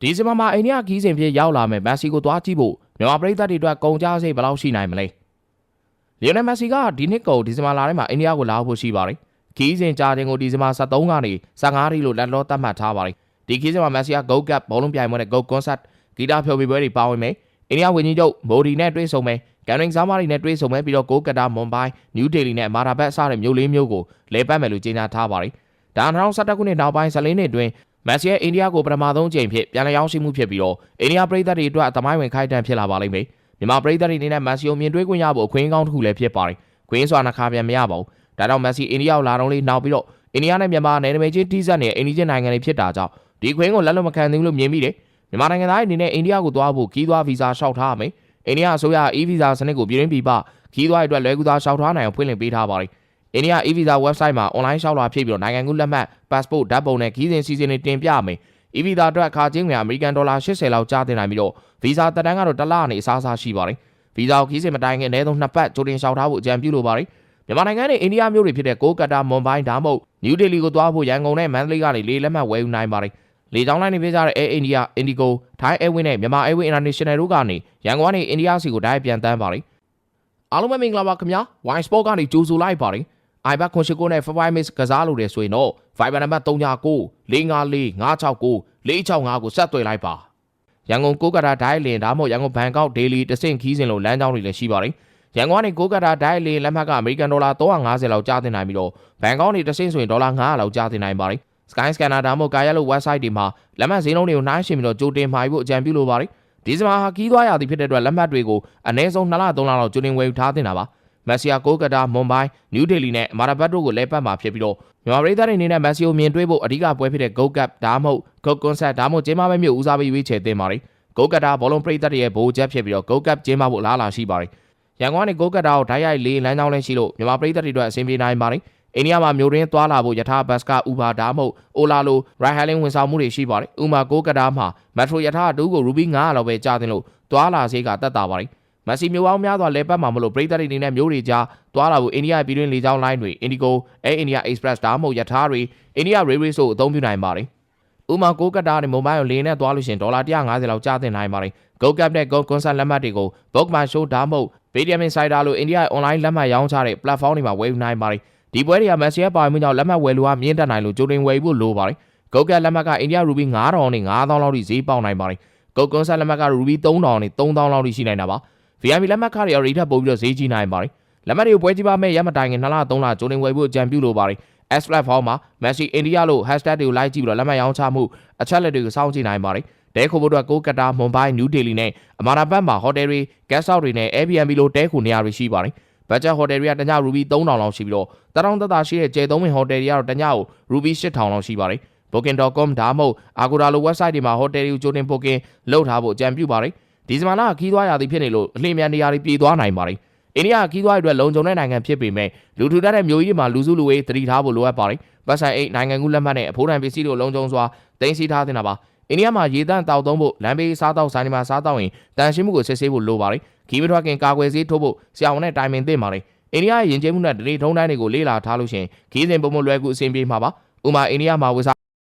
ဒီဇင်ဘာမှာအိန္ဒိယခီးစဉ်ဖြစ်ရောက်လာမယ်မက်ဆီကိုသွားကြည့်ဖို့မြန်မာပြည်သက်တွေအတွက်ကုန်ကြစိတ်ဘယ်လောက်ရှိနိုင်မလဲလီယိုနယ်မက်ဆီကဒီနှစ်ကုန်ဒီဇင်ဘာလထဲမှာအိန္ဒိယကိုလာဖို့ရှိပါတယ်ခီးစဉ်ကြာချိန်ကိုဒီဇင်ဘာ23ကနေ15ရီလို့လက်လောသတ်မှတ်ထားပါတယ်ဒီခီးစဉ်မှာမက်ဆီက Go Cup ဘောလုံးပြိုင်ပွဲနဲ့ Go Concert ဂီတဖျော်ဖြေပွဲတွေပါဝင်မယ်အိန္ဒိယဝန်ကြီးချုပ်မိုဒီနဲ့တွေ့ဆုံမယ်ကန်ရင်ဇာမာရီနဲ့တွေ့ဆုံမယ်ပြီးတော့ကိုကတာမွန်ဘိုင်းနယူးဒေလီနဲ့မာရာဘတ်အစတဲ့မြို့လေးမျိုးကိုလဲပတ်မယ်လို့ကြေညာထားပါတယ်ဒါ2017ခုနှစ်နောက်ပိုင်း14နှစ်အတွင်း မက်ဆီရဲ့အိန္ဒိယကိုပထမဆုံးကြိမ်ဖြစ်ပြန်လည်ရောက်ရှိမှုဖြစ်ပြီးတော့အိန္ဒိယပြည်သက်တွေအတွက်အသမိုင်းဝင်ခိုက်တန့်ဖြစ်လာပါလိမ့်မယ်မြန်မာပြည်သက်တွေအနေနဲ့မက်ဆီကိုမြင်တွေ့ခွင့်ရဖို့အခွင့်အကောင်းတစ်ခုလည်းဖြစ်ပါတယ်ခွင့်စွာနှခါပြန်မရပါဘူးဒါကြောင့်မက်ဆီအိန္ဒိယကိုလာတော့လေးနောက်ပြီးတော့အိန္ဒိယနဲ့မြန်မာနယ်နိမိတ်ချင်းတိစက်နေတဲ့အိန္ဒိယနိုင်ငံတွေဖြစ်တာကြောင့်ဒီခွင့်ကိုလက်လွတ်မခံသေးဘူးလို့မြင်မိတယ်မြန်မာနိုင်ငံသားတွေအနေနဲ့အိန္ဒိယကိုသွားဖို့ခီးသွားဗီဇာလျှောက်ထားရမယ်အိန္ဒိယအစိုးရ e-visa စနစ်ကိုပြည်တွင်းပြည်ပခီးသွားအတွက်လွယ်ကူစွာလျှောက်ထားနိုင်အောင်ဖွင့်လှစ်ပေးထားပါတယ် အိန္ဒိယ e-visa website မှာ online လျှောက်လွှာဖြည့်ပြီးတော့နိုင်ငံကူးလက်မှတ် passport ဓာတ်ပုံနဲ့ခီးစဉ်စီစဉ်တွေတင်ပြရမယ် e-visa အတွက်အခါချင်းငွေအမေရိကန်ဒေါ်လာ80လောက်ကြားတင်နိုင်ပြီးတော့ visa တက်တန်းကတော့တစ်လအနေအစားအစားရှိပါတယ် visa ကိုခီးစဉ်မတိုင်ခင်အနည်းဆုံးနှစ်ပတ်ကြိုတင်လျှောက်ထားဖို့အကြံပြုလိုပါတယ်မြန်မာနိုင်ငံနဲ့အိန္ဒိယမြို့တွေဖြစ်တဲ့ကိုကတာမွန်ဘိုင်းဒါမှမဟုတ်နယူးဒေလီကိုသွားဖို့ရန်ကုန်နဲ့မန္တလေးကနေလေလက်မှတ်ဝယ်ယူနိုင်ပါတယ်လေကြောင်းလိုင်းတွေဖြစ်ကြတဲ့ Air India, Indigo, Thai Airways နဲ့မြန်မာ Airways International တို့ကနေရန်ကုန်ကနေအိန္ဒိယစီကိုတိုက်ရိုက်ပြန်တန်းပါတယ်အားလုံးပဲမင်္ဂလာပါခင်ဗျာ Wine Sport ကနေကြိုဆိုလိုက်ပါတယ် iBack ခွန်ရှိကိုနဲ့ Five Mix ကစားလို့တယ်ဆိုရင်တော့ Viber နံပါတ်39 454 569 465ကိုဆက်သွယ်လိုက်ပါရန်ကုန်ကိုကတာဒိုင်းလင်ဒါမှမဟုတ်ရန်ကုန်ဘန်ကောက်ဒေလီတဆင့်ခီးစဉ်လိုလမ်းကြောင်းတွေလည်းရှိပါတယ်ရန်ကုန်ကနေကိုကတာဒိုင်းလင်လက်မှတ်ကအမေရိကန်ဒေါ်လာ350လောက်ကြားတင်နိုင်ပြီးတော့ဘန်ကောက်နေတဆင့်ဆိုရင်ဒေါ်လာ900လောက်ကြားတင်နိုင်ပါတယ် Sky Scanner ဒါမှမဟုတ်ကာရလို့ website တွေမှာလက်မှတ်ဈေးနှုန်းတွေကိုနှိုင်းယှဉ်ပြီးတော့ကြိုတင်မှာဖို့အကြံပြုလိုပါတယ်ဒီဇင်ဘာဟာကီးသွားရသည်ဖြစ်တဲ့အတွက်လက်မှတ်တွေကိုအနည်းဆုံး2လ3လလောက်ကြိုတင်ဝယ်ယူထားတင်တာပါ မက်ဆီယာကိုကတာမွန်ဘိုင်းနယူးဒေလီနဲ့မာရာဘတ်တို့ကိုလဲပတ်မှာဖြစ်ပြီးတော့မြန်မာပြည်သားတွေအနေနဲ့မက်ဆီကိုမြင်တွေ့ဖို့အဓိကပွဲဖြစ်တဲ့ Go Cup ဒါမှမဟုတ် Go Concert ဒါမှမဟုတ်ကျင်းပမဲ့မြို့ဦးစားပေးရွေးချယ်တင်ပါတယ်ဂိုကတာဘောလုံးပြည်သက်တွေရဲ့ဘိုးချက်ဖြစ်ပြီးတော့ Go Cup ကျင်းပဖို့လားလာရှိပါတယ်ရန်ကုန်ကနေဂိုကတာကိုဓာတ်ရိုက်လေးလမ်းကြောင်းလဲရှိလို့မြန်မာပြည်သက်တွေအတွက်အဆင်ပြေနိုင်ပါတယ်အိန္ဒိယမှာမျိုးရင်းသွားလာဖို့ယထာဘတ်စကဥပါဒါမှမဟုတ်အိုလာလိုရိုင်ဟယ်လင်းဝန်ဆောင်မှုတွေရှိပါတယ်ဥမာကိုကတာမှာမက်ထရိုယထာအတူကိုရူဘီ900လောက်ပဲကြာတင်လို့သွားလာစေးကတက်တာပါတယ် မက်ဆီမျိုးပေါင်းများစွာလဲပတ်မှာမလို့ပြည်သက်တွေအနေနဲ့မျိုးတွေကြားသွားလာဖို့အိန္ဒိယပြည်တွင်းလေကြောင်းလိုင်းတွေ Indigo Air India Express ဒါမှမဟုတ်ယထာတွေအိန္ဒိယ Railways တို့အသုံးပြုနိုင်ပါတယ်ဥမာကိုကတာနဲ့မွန်ဘိုင်းကိုလေနဲ့သွားလို့ရှိရင်ဒေါ်လာ150လောက်ကျတင်နိုင်ပါတယ် Go Cap နဲ့ Go Concert လက်မှတ်တွေကို Book My Show ဒါမှမဟုတ် Paytm Insider လို့အိန္ဒိယ online လက်မှတ်ရောင်းချတဲ့ platform တွေမှာဝယ်ယူနိုင်ပါတယ်ဒီပွဲတွေကမက်ဆီရဲ့ပါဝင်မှုကြောင့်လက်မှတ်ဝယ်လူအားမြင့်တက်နိုင်လို့ကြိုတင်ဝယ်ဖို့လိုပါတယ်။ Go Cap လက်မှတ်ကအိန္ဒိယရူဘီ9000နဲ့9000လောက်ထိဈေးပေါက်နိုင်ပါတယ်။ Go Concert လက်မှတ်ကရူဘီ3000နဲ့3000လောက်ထိရှိနိုင်တာပါ။ VIP လက်မှတ်ခါတွေရောရီထပ်ပို့ပြီးတော့ဈေးကြီးနိုင်ပါတယ်။လက်မှတ်တွေကိုပွဲကြည့်ပါမဲ့ရမတိုင်ခင်2လ3လကြိုတင်ဝယ်ဖို့အကြံပြုလိုပါတယ်။ S platform မှာ Messi India လို့ hashtag တွေကိုလိုက်ကြည့်ပြီးတော့လက်မှတ်ရောင်းချမှုအချက်လက်တွေကိုစောင့်ကြည့်နိုင်ပါတယ်။တဲခိုဖို့အတွက်ကိုကတာမွန်ဘိုင်းနယူးဒေလီနဲ့အမာနာဘတ်မှာဟိုတယ်တွေ guest house တွေနဲ့ Airbnb လို့တဲခိုနေရာတွေရှိပါတယ်။ဘတ်ဂျက်ဟိုတယ်တွေကတညရူဘီ3000လောက်ရှိပြီးတော့တရောင်းသက်သာရှိတဲ့ကျယ်သုံးဝင်ဟိုတယ်တွေကတော့တညကိုရူဘီ8000လောက်ရှိပါတယ်။ booking.com ဒါမှမဟုတ် Agoda လို website တွေမှာဟိုတယ်တွေကိုကြိုတင် booking လုပ်ထားဖို့အကြံပြုပါတယ်။ ဒီဇင်ဘာလခီးသွားရသည်ဖြစ်နေလို့အလင်းမြန်နေရာတွေပြည်သွားနိုင်ပါတယ်။အိန္ဒိယခီးသွားရအတွက်လုံခြုံတဲ့နိုင်ငံဖြစ်ပေမဲ့လူထူထပ်တဲ့မျိုးကြီးတွေမှာလူစုလူဝေးတတိထားဖို့လိုအပ်ပါတယ်။ပတ်ဆိုင်အိတ်နိုင်ငံကူးလက်မှတ်နဲ့အဖိုးတန်ပစ္စည်းတို့လုံခြုံစွာတင်စီထားတင်တာပါ။အိန္ဒိယမှာရေတန့်တောက်သုံးဖို့လမ်းဘေးစားတောက်ဆိုင်တွေမှာစားတောက်ရင်တန်ရှင်းမှုကိုစစ်ဆေးဖို့လိုပါတယ်။ခီးမထွက်ခင်ကာကွယ်ဆေးထိုးဖို့ဆရာဝန်နဲ့တိုင်ပင်သင့်ပါတယ်။အိန္ဒိယရဲ့ယဉ်ကျေးမှုနဲ့ဒဏ်ထုံးတိုင်းတွေကိုလေ့လာထားလို့ရှိရင်ခီးစဉ်ပုံမလွယ်ကူအဆင်ပြေမှာပါ။ဥမာအိန္ဒိယမှာဝေစား